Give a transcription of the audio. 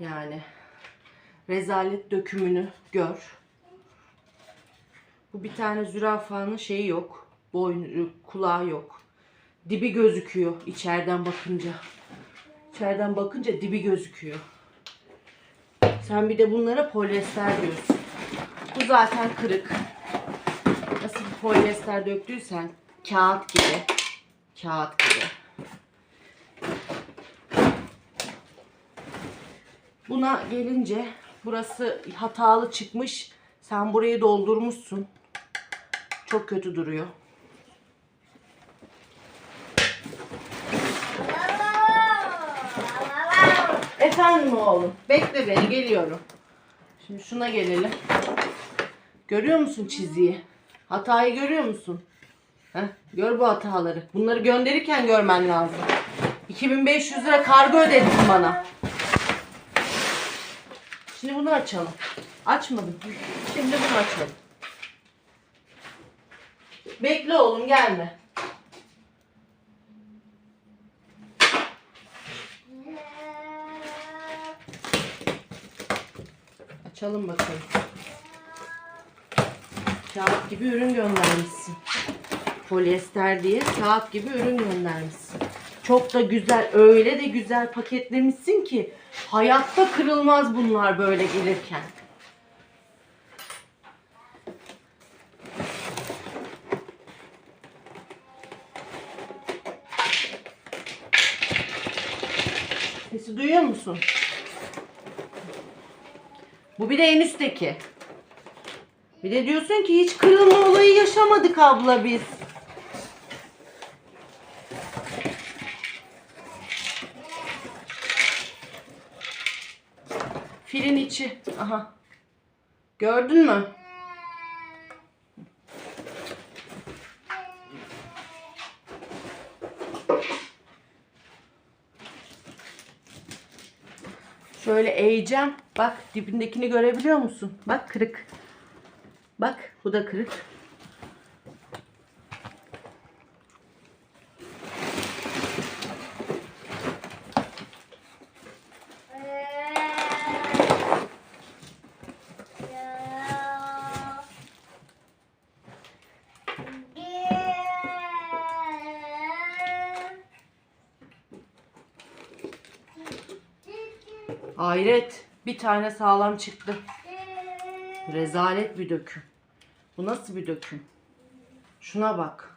Yani rezalet dökümünü gör. Bu bir tane zürafanın şeyi yok. Boynu, kulağı yok. Dibi gözüküyor içeriden bakınca. İçeriden bakınca dibi gözüküyor. Sen bir de bunlara polyester diyorsun. Bu zaten kırık. Nasıl bir polyester döktüysen kağıt gibi. Kağıt gibi. Buna gelince burası hatalı çıkmış. Sen burayı doldurmuşsun. Çok kötü duruyor. Efendim oğlum. Bekle beni geliyorum. Şimdi şuna gelelim. Görüyor musun çiziyi? Hatayı görüyor musun? Heh, gör bu hataları. Bunları gönderirken görmen lazım. 2500 lira kargo ödedin bana. Şimdi bunu açalım. Açmadım. Şimdi bunu açalım. Bekle oğlum gelme. Açalım bakalım. Kağıt gibi ürün göndermişsin. Polyester diye kağıt gibi ürün göndermişsin. Çok da güzel, öyle de güzel paketlemişsin ki hayatta kırılmaz bunlar böyle gelirken. Sesi duyuyor musun? Bu bir de en üstteki. Bir de diyorsun ki hiç kırılma olayı yaşamadık abla biz. Filin içi. Aha. Gördün mü? Şöyle eğeceğim. Bak dibindekini görebiliyor musun? Bak kırık. Bak bu da kırık. Hayret. Bir tane sağlam çıktı. Rezalet bir döküm. Bu nasıl bir döküm? Şuna bak.